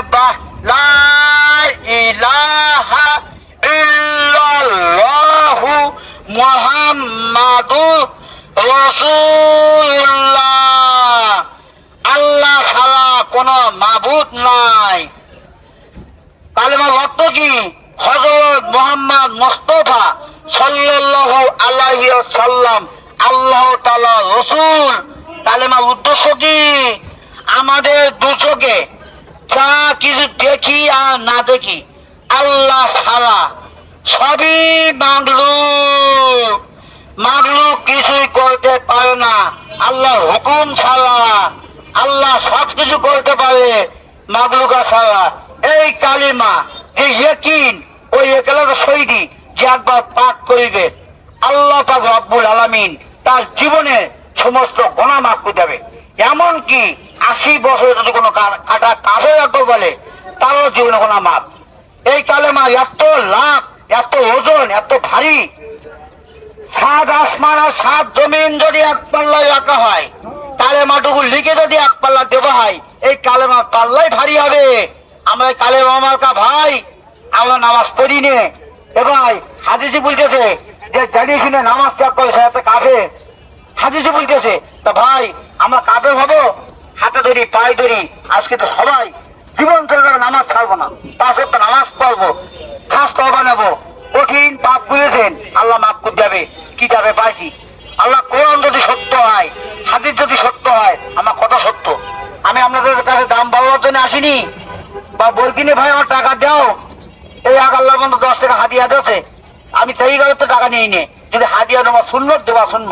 বাহ লা ইলাহা ইল্লাল্লাহু মুহাম্মাদুর রাসূলুল্লাহ আল্লাহ ছাড়া কোনো মাবুদ নাই। কালেমার অর্থ কি? হজরত মোহাম্মদ মোস্তফা সাল্লাল্লাহু আলাইহি সাল্লাম আল্লাহ তাআলা রসুল। কালেমার উদ্দেশ্য কি? আমাদের দুচোখে যা কিছু দেখি আর না দেখি, আল্লাহ ছাড়া সবই মাগলু মাগলু কিছুই করতে পারে না আল্লাহ হুকুম ছাড়া। আল্লাহ সব কিছু করতে পারে মাগলুকা ছাড়া। এই কালিমা যে ইয়কিন, ওই একেলা শহীদি যে একবার পাক করিবে। আল্লাহ পাক রব্বুল আলামিন তার জীবনে সমস্ত গোনা মাফ করে দেবে। আশি বছরে যদি কোনো কাটা কাফের একবার বলে তারও জীবনে কোনো মাপ এই কালে কালেমা এত লাভ, এত ওজন, এত ভারী। সাত আসমান আর সাত জমিন যদি এক পাল্লায় রাখা হয় কালেমাটুকু লিখে যদি এক পাল্লা দেওয়া হয়, এই কালেমা পাল্লাই ভারী হবে। আমরা এই কালেমা আমার কা ভাই, আমরা নামাজ পড়ি নে। এ ভাই, হাদিসি বলতেছে যে জানিয়ে শুনে নামাজ ত্যাগ করে সে কাফে হাদিসি বলতেছে, তা ভাই, আমরা কাফে হব? হাতে ধরি, পায়ে ধরি, আজকে তো সবাই জীবন চলবে নামাজ ছাড়বো না। পাঁচ ওয়াক্ত নামাজ পড়ব খাস তবা নেব। কঠিন পাপ বুঝেছেন আল্লাহ মাফ করে যাবে কি যাবে পাইছি? আল্লাহ কোরআন যদি সত্য হয়, হাদিস যদি সত্য হয়, আমার কথা সত্য। আমি আপনাদের কাছে দাম বাড়ানোর জন্য আসিনি। বা বই কিনে ভাই, আমার টাকা দাও। এই এক আল্লাহ বন্ধু দশ টাকা হাদিয়া দিয়েছে। আমি সেই তো টাকা নিয়ে নে যদি হাদিয়া দেওয়া শূন্য দেওয়া শূন্য।